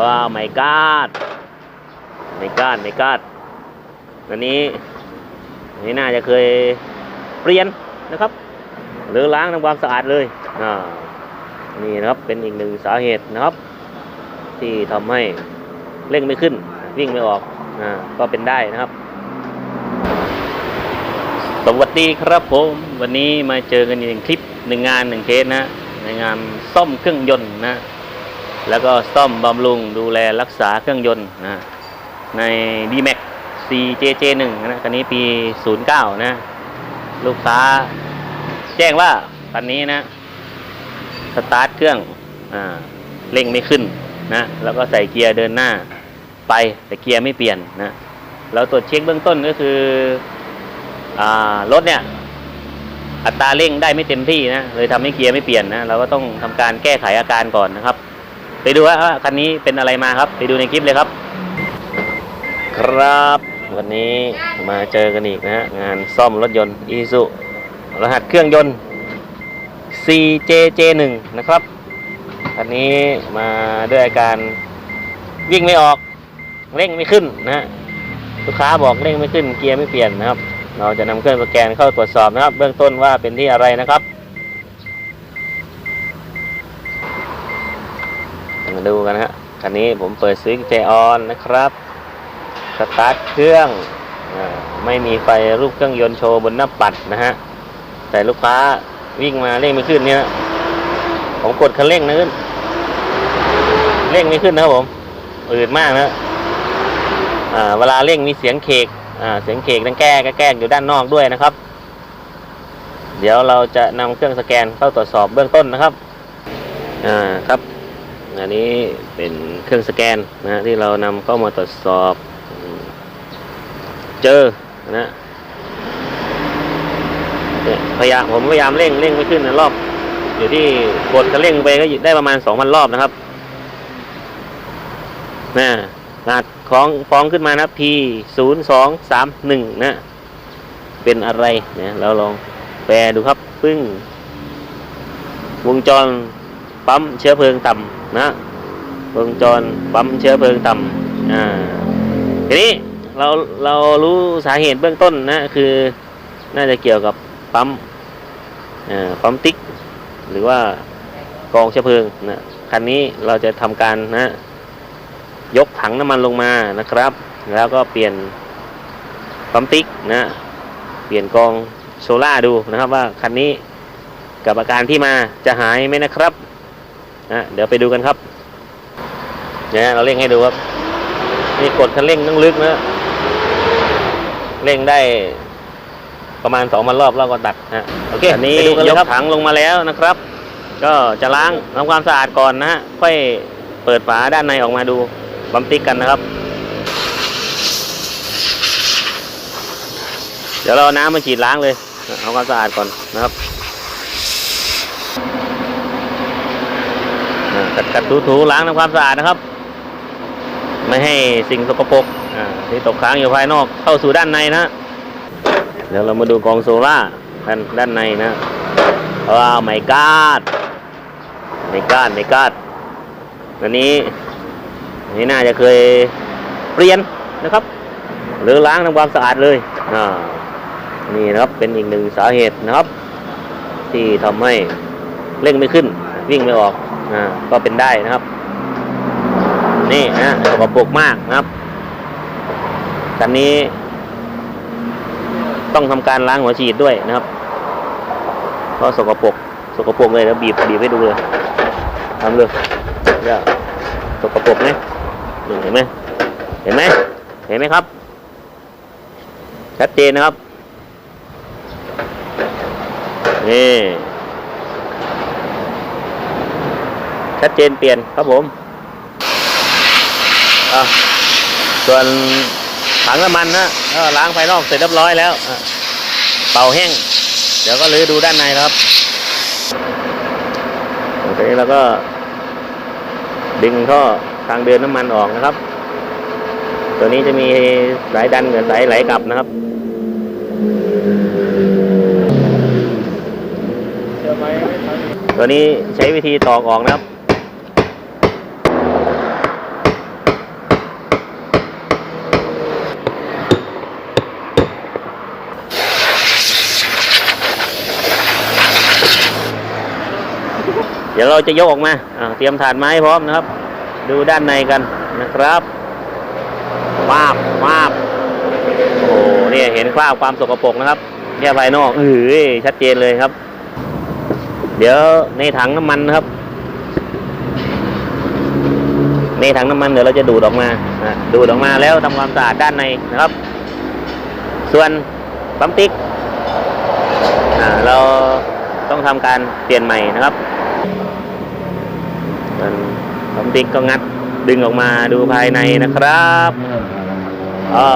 ว้าวไม่กาดไม่กาดไม่กาดตัวนี้นี่น่าจะเคยเปลี่ยนนะครับ หรือล้างทำความสะอาดเลยอ่านี่นะครับเป็นอีกหนึ่งสาเหตุนะครับ ที่ทำให้เร่งไม่ขึ้น วิ่งไม่ออกอ่าก็เป็นได้นะครับ สวัสดีครับผม วันนี้มาเจอกันอีกหนึ่งคลิปหนึ่งงานหนึ่งเคสนะในงานซ่อมเครื่องยนต์นะ แล้วก็ซ่อมบำรุงดูแลรักษาเครื่องยนต์นะใน D-Max CJJ1 นะคันนี้ปี 09 นะ ลูกค้าแจ้งว่าคันนี้นะ สตาร์ทเครื่องอ่าเร่งไม่ขึ้นนะแล้วก็ใส่เกียร์เดินหน้าไปแต่เกียร์ไม่เปลี่ยนนะเราตรวจเช็คเบื้องต้นก็คืออรถเนี่ย อัตราเร่งได้ไม่เต็มที่นะเลยทำให้เกียร์ไม่เปลี่ยนนะเราก็ต้องทำการแก้ไขอาการก่อนนะครับ ไปดูว่าคันนี้เป็นอะไรมาครับ ไปดูในคลิปเลยครับ ครับ วันนี้มาเจอกันอีกนะฮะงานซ่อมรถยนต์อีซูรหัสเครื่องยนต์ CJJ1 นะครับคันนี้มาด้วยอาการวิ่งไม่ออกเร่งไม่ขึ้นนะฮะลูกค้าบอกเร่งไม่ขึ้นเกียร์ไม่เปลี่ยนนะครับ เราจะนำเครื่องสแกนเข้าตรวจสอบนะครับ เบื้องต้นว่าเป็นที่อะไรนะครับ มา ดูกันนะฮะคันนี้ผมเปิดสวิตช์ใจออนนะครับ สตาร์ทเครื่องอไม่มีไฟรูปเครื่องยนต์โชว์บนหน้าปัดนะฮะ แต่ลูกค้าวิ่งมาเร่งไม่ขึ้นเนี่ย ผมกดคันเร่งนะขึ้น เร่งไม่ขึ้นนะครับผมอืดมากนะเวลาเร่งมีเสียงเคกเสียงเคกดังแก้แก้อยู่ด้านนอกด้วยนะครับ เดี๋ยวเราจะนำเครื่องสแกนเข้าตรวจสอบเบื้องต้นนะครับ อ่าครับ อันนี้เป็นเครื่องสแกนนะฮะที่เรานำเข้ามาตรวจสอบเจอนะพยายามผมพยายามเร่งเร่งไม่ขึ้นนะรอบ อยู่ที่กดคันเร่งไปก็ได้ประมาณสองพันรอบนะครับนะรหัสของฟ้องขึ้นมานะ P ศูนย์สองสามหนึ่งนะ เป็นอะไรเนี่ยเราลองแปลดูครับ ปึ้ง วงจรปั๊มเชื้อเพลิงต่ำ นะวงจรปั๊มเชื้อเพลิงต่ำอ่าทีนี้เราเรารู้สาเหตุเบื้องต้นนะคือ น่าจะเกี่ยวกับปั๊มอ่าปั๊มติ๊ก หรือว่ากองเชื้อเพลิงนะคันนี้เราจะทำการนะยกถังน้ำมันลงมานะครับ แล้วก็เปลี่ยนปั๊มติ๊กนะเปลี่ยนกองโซล่าดูนะครับว่าคันนี้กับอาการที่มาจะหายไหมนะครับ นะเดี๋ยวไปดูกันครับเนี่ยเราเร่งให้ดูครับนี่กดคันเร่งต้องลึกนะเร่งได้ประมาณสองพันรอบแล้วก็ดักนะโอเคอันนี้ยกถังลงมาแล้วนะครับ ก็จะล้างทำความสะอาดก่อนนะฮะค่อยเปิดฝาด้านในออกมาดูบัมติ๊กกันนะครับ เดี๋ยวเราเอาน้ำมาฉีดล้างเลยเอาความสะอาดก่อนนะครับอ่า กัดกัดถูถูล้างทำความสะอาดนะครับ ไม่ให้สิ่งสกปรกที่ตกค้างอยู่ภายนอกเข้าสู่ด้านในนะเดี๋ยวเรามาดูกองโซล่าด้านด้านในนะว้าวไม่กาดไม่กาดไม่กาดอันนี้นนี้น่าจะเคยเปลี่ยนนะครับ หรือล้างทำความสะอาดเลยอ่านี่นะครับเป็นอีกหนึ่งสาเหตุนะครับ ที่ทำให้เร่งไม่ขึ้น วิ่งไม่ออก ก็เป็นได้นะครับ นี่นะสกปรกมากนะครับคันนี้ ต้องทำการล้างหัวฉีดด้วยนะครับเพราะสกปรกสกปรกเลยแล้วบีบบีบให้ดูเลยทำเลยเนี่ยสกปรกไหมเห็นไหมเห็นไหมเห็นไหมครับชัดเจนนะครับนี่ ชัดเจนเปลี่ยนครับผมส่วนถังน้ำมันนะก็ล้างภายนอกเสร็จเรียบร้อยแล้วเป่าแห้ง เดี๋ยวก็ลื้อดูด้านในครับโอเคแล้วก็ ดึงท่อทางเดินน้ำมันออกนะครับ ตัวนี้จะมีสายดันกับสายไหลกลับนะครับตัวนี้ใช้วิธีตอกออกนะครับ ดี๋ยวเราจะยกออกมาเตรียมถาดไม้พร้อมนะครับ ดูด้านในกันนะครับวาบวาบโอ้โหเนี่ยเห็นคราบความสกปรกนะครับแค่ภายนอกเอ้ยชัดเจนเลยครับ เดี๋ยวในถังน้ำมันนะครับ ในถังน้ำมันเดี๋ยวเราจะดูดออกมาดูดออกมาแล้วทำความสะอาดด้านในนะครับ ส่วนปั๊มติ๊กเราต้องทำการเปลี่ยนใหม่นะครับ ส่วนปั๊มติ๊กก็งัดดึงออกมาดูภายในนะครับเอ้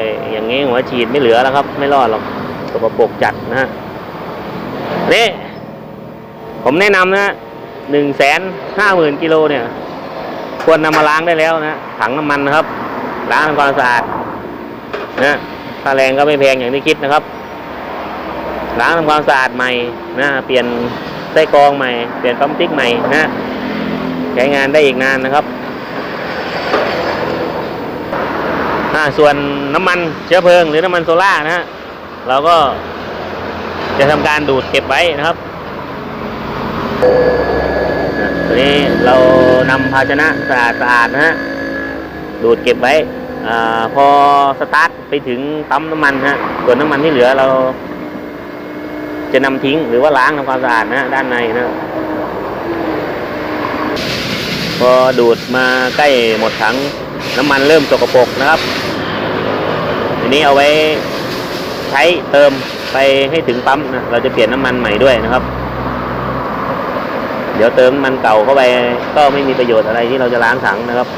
ยอย่างงี้หัวฉีดไม่เหลือแล้วครับ ไม่รอดหรอกสกปรกจัดนะฮะนี่ผมแนะนำนะหนึ่งแสนห้าหมื่นกิโลเนี่ย ควรนำมาล้างได้แล้วนะถังน้ำมันนะครับ ล้างทำความสะอาดนะค่าแรงก็ไม่แพงอย่างที่คิดนะครับ ล้างทำความสะอาดใหม่นะเปลี่ยนไส้กรองใหม่ เปลี่ยนปั๊มติ๊กใหม่นะ ใช้งานได้อีกนานนะครับอ่าส่วนน้ำมันเชื้อเพลิงหรือน้ำมันโซล่านะฮะเราก็จะทำการดูดเก็บไว้นะครับตัวนี้เรานำภาชนะสะอาดสะอาดนะฮะดูดเก็บไว้อพอสตาร์ทไปถึงปั๊มน้ำมันฮะส่วนน้ำมันที่เหลือเรา จะนำทิ้งหรือว่าล้างทำความสะอาดนะฮะด้านในนะ พอดูดมาใกล้หมดถังน้ำมันเริ่มสกปรกนะครับทีนี้เอาไว้ใช้เติมไปให้ถึงปั๊มนะเราจะเปลี่ยนน้ำมันใหม่ด้วยนะครับ เดี๋ยวเติมมันเก่าเข้าไปก็ไม่มีประโยชน์อะไรที่เราจะล้างถังนะครับ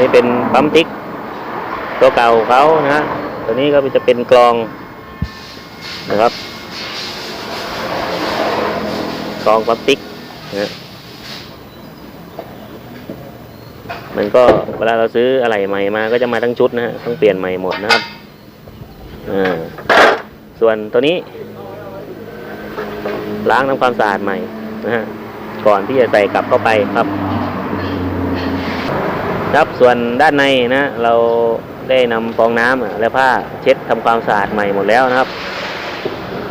นี่เป็นปั๊มติ๊กตัวเก่าเขานะตัวนี้ก็จะเป็นกรองนะครับกรองปั๊มติ๊ก นะมันก็เวลาเราซื้ออะไรใหม่มาก็จะมาทั้งชุดนะฮะต้องเปลี่ยนใหม่หมดนะครับอ่าส่วนตัวนี้ ล้างทำความสะอาดใหม่นะฮะก่อนที่จะใส่กลับเข้าไปครับ ครับส่วนด้านในนะเราได้นำฟองน้ำและผ้าเช็ดทำความสะอาดใหม่หมดแล้วนะครับ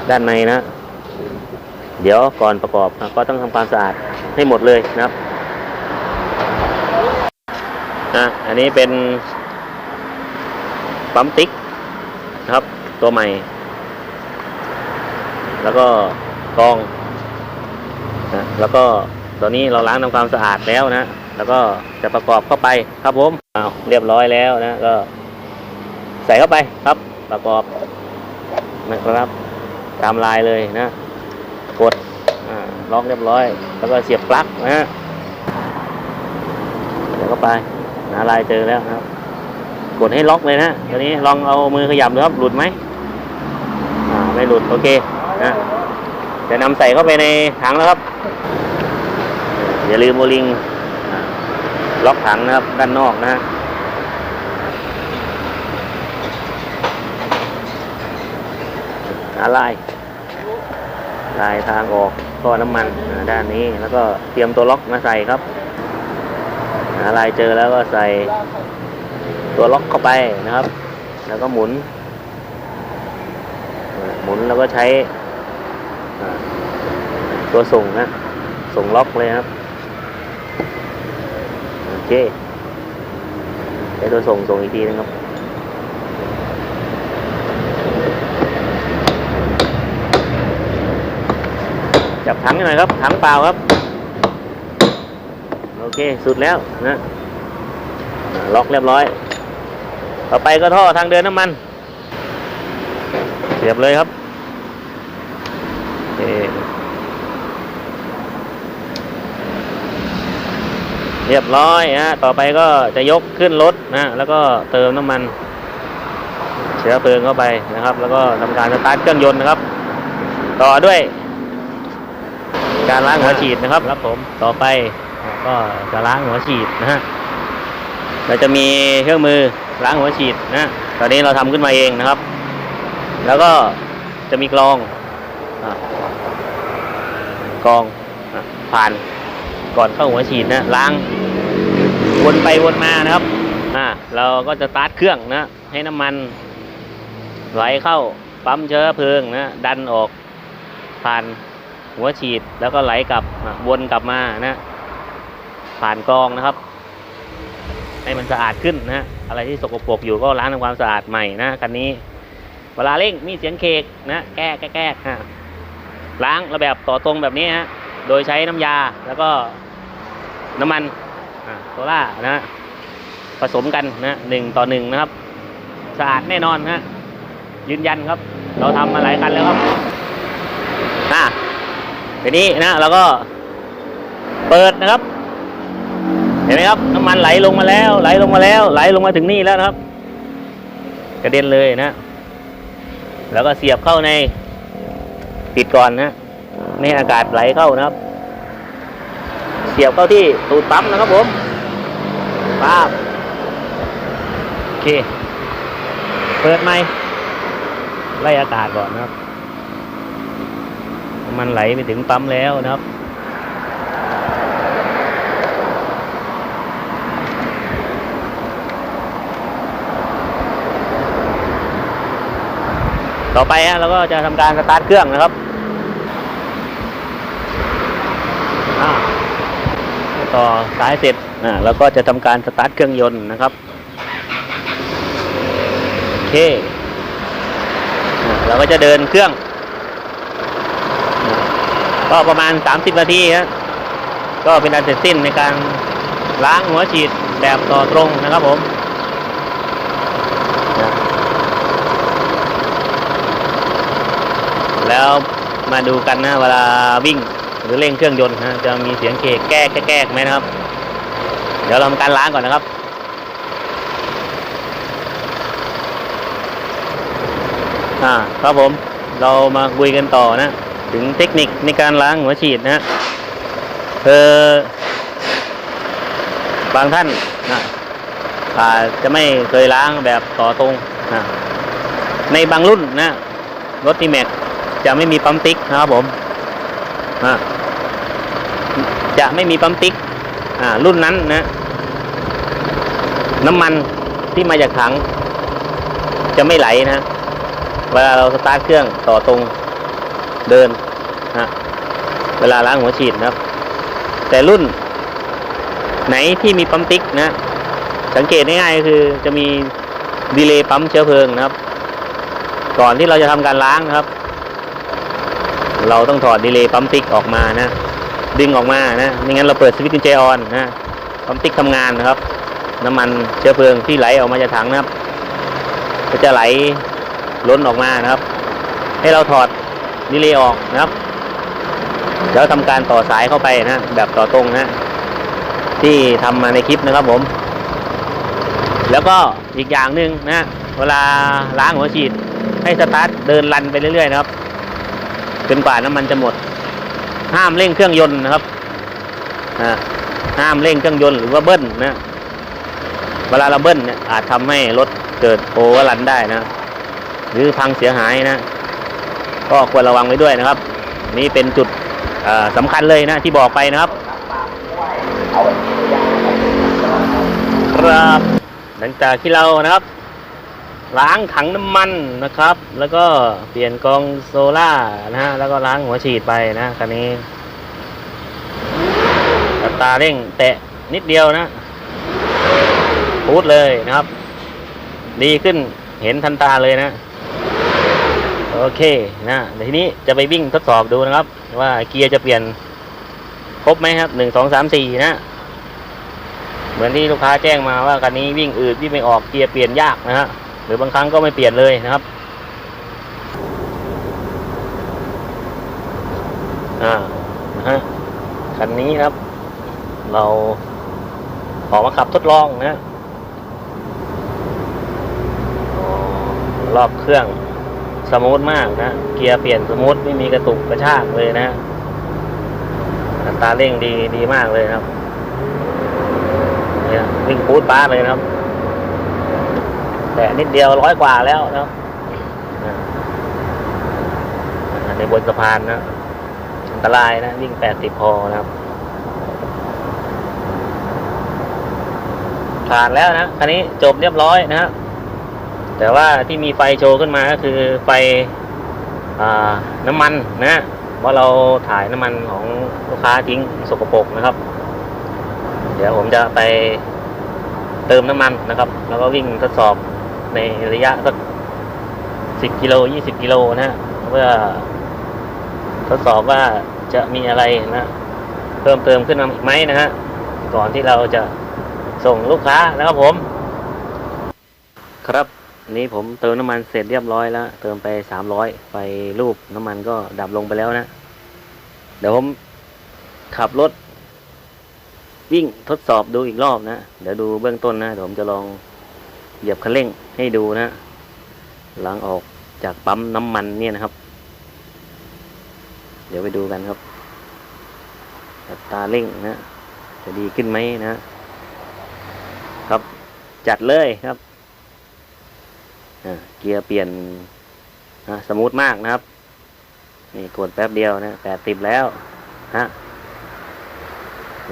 ด้านในนะ เดี๋ยวก่อนประกอบอะก็ต้องทำความสะอาดให้หมดเลยนะครับอะอันนี้เป็นปั๊มติ๊กนะครับตัวใหม่ แล้วก็กองนะแล้วก็ตอนนี้เราล้างทำความสะอาดแล้วนะ แล้วก็จะประกอบเข้าไปครับผมเอาเรียบร้อยแล้วนะก็ ใส่เข้าไปครับประกอบนะครับตามลายเลยนะ กดล็อกเรียบร้อย แล้วก็เสียบปลั๊กนะฮะเดี๋ยวเข้าไปหาลายเจอแล้วครับ กดให้ล็อกเลยนะตอนนี้ลองเอามือขยับดูครับหลุดไหมไม่หลุดโอเคนะจะนำใส่เข้าไปในถังแล้วครับ อย่าลืมโมลิงอ่าล็อกถังนะครับด้านนอกนะฮะหาลาย ลายทางออกท่อน้ำมันด้านนี้แล้วก็เตรียมตัวล็อกมาใส่ครับหาลายเจอแล้วก็ใส่ตัวล็อกเข้าไปนะครับ แล้วก็หมุน หมุนแล้วก็ใช้ตัวส่งนะส่งล็อกเลยครับโอเคใช้ตัวส่งส่งอีกทีนึงครับ จับถังหน่อยครับ ถังเปล่าครับ โอเค สุดแล้วนะล็อกเรียบร้อย ต่อไปก็ท่อทางเดินน้ำมัน เสียบเลยครับเเรียบร้อยฮะ ต่อไปก็จะยกขึ้นรถนะ แล้วก็เติมน้ำมัน เชื้อเพลิงเข้าไปนะครับ แล้วก็ทำการสตาร์ทเครื่องยนต์นะครับ ต่อด้วย การล้างหัวฉีดนะครับครับผมต่อไปก็จะล้างหัวฉีดนะฮะเราจะมีเครื่องมือล้างหัวฉีดนะตอนนี้เราทำขึ้นมาเองนะครับ แล้วก็จะมีกรองอ่ากรองอะผ่านก่อนเข้าหัวฉีดนะล้างวนไปวนมานะครับอ่าเราก็จะสตาร์ทเครื่องนะให้น้ำมันไหลเข้าปั๊มเชื้อเพลิงนะดันออกผ่าน หัวฉีดแล้วก็ไหลกลับวนกลับมานะผ่านกรองนะครับ ให้มันสะอาดขึ้นนะอะไรที่สกปรกอยู่ก็ล้างทำความสะอาดใหม่นะคันนี้ เวลาเร่งมีเสียงเคกนะแก้แก้แก้ฮะล้างระแบบต่อตรงแบบนี้ฮะโดยใช้น้ำยาแล้วก็น้ำมันโซล่านะผสมกันนะหนึ่งต่อหนึ่งนะครับสะอาดแน่นอนฮะยืนยันครับ เราทำมาหลายคันแล้วครับอะ ทีนี้นะเราก็เปิดนะครับ เห็นไหมครับน้ำมันไหลลงมาแล้ว ไหลลงมาแล้ว ไหลลงมาถึงนี่แล้วนะครับ กระเด็นเลยนะ แล้วก็เสียบเข้าในปิดก่อนนะไม่อากาศไหลเข้านะครับ เสียบเข้าที่ตูดปั๊มนะครับผมป้าบโอเค เปิดไหมไล่อากาศก่อนนะครับ มันไหลไปถึงปั๊มแล้วนะครับต่อไปฮะเราก็จะทำการสตาร์ทเครื่องนะครับต่อสายเสร็จอ่าแล้วก็จะทำการสตาร์ทเครื่องยนต์นะครับโอเคเราก็จะเดินเครื่อง ก็ประมาณ 30 นาทีฮะก็เป็นอันเสร็จสิ้นในการล้างหัวฉีดแบบต่อตรงนะครับผมแล้วมาดูกันนะเวลาวิ่งหรือเร่งเครื่องยนต์นะจะมีเสียงเคกแก้แก้แก้ไหมนะครับ เดี๋ยวเราทำการล้างก่อนนะครับอ่าครับผมเรามาคุยกันต่อนะ ถึงเทคนิคในการล้างหัวฉีดนะฮะคือบางท่านนะอาจจะไม่เคยล้างแบบต่อตรงนะในบางรุ่นนะรถทีแม็กจะไม่มีปั๊มติ๊กนะครับผมอ่าจะไม่มีปั๊มติ๊กอ่ารุ่นนั้นนะน้ำมันที่มาจากถัง จะไม่ไหลนะเวลาเราสตาร์ทเครื่องต่อตรง เดินนะเวลาล้างหัวฉีดนะครับ แต่รุ่นไหนที่มีปั๊มติ๊กนะ สังเกตง่ายๆก็คือจะมีดีเลย์ปั๊มเชื้อเพลิงนะครับ ก่อนที่เราจะทำการล้างนะครับ เราต้องถอดดีเลย์ปั๊มติ๊กออกมานะ ดึงออกมานะไม่งั้นเราเปิดสวิตช์กุญแจออนนะปั๊มติ๊กทำงานนะครับ น้ำมันเชื้อเพลิงที่ไหลออกมาจากถังนะครับ ก็จะไหลล้นออกมานะครับ ให้เราถอด ดีเลย์ออกนะครับ แล้วทำการต่อสายเข้าไปนะแบบต่อตรงนะที่ทำมาในคลิปนะครับผม แล้วก็อีกอย่างหนึ่งนะเวลาล้างหัวฉีด ให้สตาร์ทเดินรันไปเรื่อยๆนะครับจนกว่าน้ำมันจะหมด ห้ามเร่งเครื่องยนต์นะครับห้ามเร่งเครื่องยนต์หรือว่าเบิ้ลนะเวลาเราเบิ้ลเนี่ยอาจทำให้รถเกิดโอเวอร์รันได้นะ หรือพังเสียหายนะ ก็ควรระวังไว้ด้วยนะครับ นี่เป็นจุดสำคัญเลยนะที่บอกไปนะครับครับหลังจากที่เรานะครับ ล้างถังน้ำมันนะครับ แล้วก็เปลี่ยนกรองโซล่านะฮะแล้วก็ล้างหัวฉีดไปนะคันนี้ตาเร่งแตะนิดเดียวนะพูดเลยนะครับ ดีขึ้นเห็นทันตาเลยนะ โอเคนะเดี๋ยวทีนี้จะไปวิ่งทดสอบดูนะครับ ว่าเกียร์จะเปลี่ยนครบไหมครับหนึ่งสองสามสี่นะ เหมือนที่ลูกค้าแจ้งมาว่าคันนี้วิ่งอืดวิ่งไม่ออกเกียร์เปลี่ยนยากนะฮะหรือบางครั้งก็ไม่เปลี่ยนเลยนะครับอ่านะฮะคันนี้ครับ เราออกมาขับทดลองนะรอบเครื่อง สมูทมากนะ เกียร์เปลี่ยนสมูทไม่มีกระตุกกระชากเลยนะอัตราเร่งดีดีมากเลยครับเนี่ยวิ่งปูดป้าเลยนะครับ แต่นิดเดียวร้อยกว่าแล้วนะครับในบนสะพานนะอันตรายนะ วิ่งแปดสิบพอนะครับ ผ่านแล้วนะ คันนี้จบเรียบร้อยนะฮะ แต่ว่าที่มีไฟโชว์ขึ้นมาก็คือไฟอน้ำมันนะเพราะเราถ่ายน้ำมันของลูกค้าทิ้งสกปรกนะครับ เดี๋ยวผมจะไปเติมน้ำมันนะครับ แล้วก็วิ่งทดสอบในระยะสักสิบกิโลยี่สิบกิโลนะฮะเพื่อทดสอบว่าจะมีอะไรนะเพิ่มเติมขึ้นมาอีกไหมนะฮะก่อนที่เราจะส่งลูกค้านะครับผม ครับ อันนี้ผมเติมน้ำมันเสร็จเรียบร้อยแล้ว เติมไปสามร้อยไฟรูปน้ำมันก็ดับลงไปแล้วนะ เดี๋ยวผมขับรถ วิ่งทดสอบดูอีกรอบนะ เดี๋ยวดูเบื้องต้นนะ เดี๋ยวผมจะลองเหยียบคันเร่งให้ดูนะ หลังออกจากปั๊มน้ำมันเนี่ยนะครับ เดี๋ยวไปดูกันครับอัตราเร่งนะ จะดีขึ้นไหมนะ ครับจัดเลยครับ เกียร์เปลี่ยนสมูทมากนะครับ นี่กดแป๊บเดียวนะแปดติบแล้วฮะ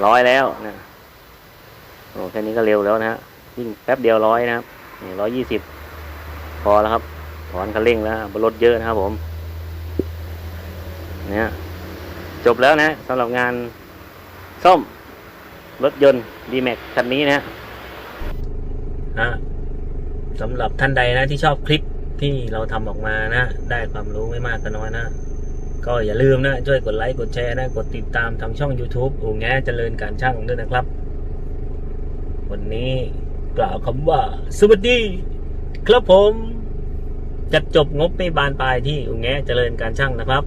ร้อยแล้วนะโอ้แค่นี้ก็เร็วแล้วนะฮะยิ่งแป๊บเดียวร้อยนะครับนี่ร้อยยี่สิบพอแล้วครับ ถอนคันเร่งแล้วรถเยอะนะครับผมเนี่ยจบแล้วนะสำหรับงานซ่อมรถยนต์ D-Max คันนี้นะฮะ สำหรับท่านใดนะที่ชอบคลิปที่เราทำออกมานะ ได้ความรู้ไม่มากก็น้อยนะ ก็อย่าลืมนะ ช่วยกดไลค์กดแชร์นะ กดติดตามทางช่อง YouTube อู่แงเจริญการช่างด้วยนะครับ วันนี้กล่าวคำว่า สวัสดี ครับผม จัดจบงบไม่บานปลายที่อู่แงเจริญการช่างนะครับ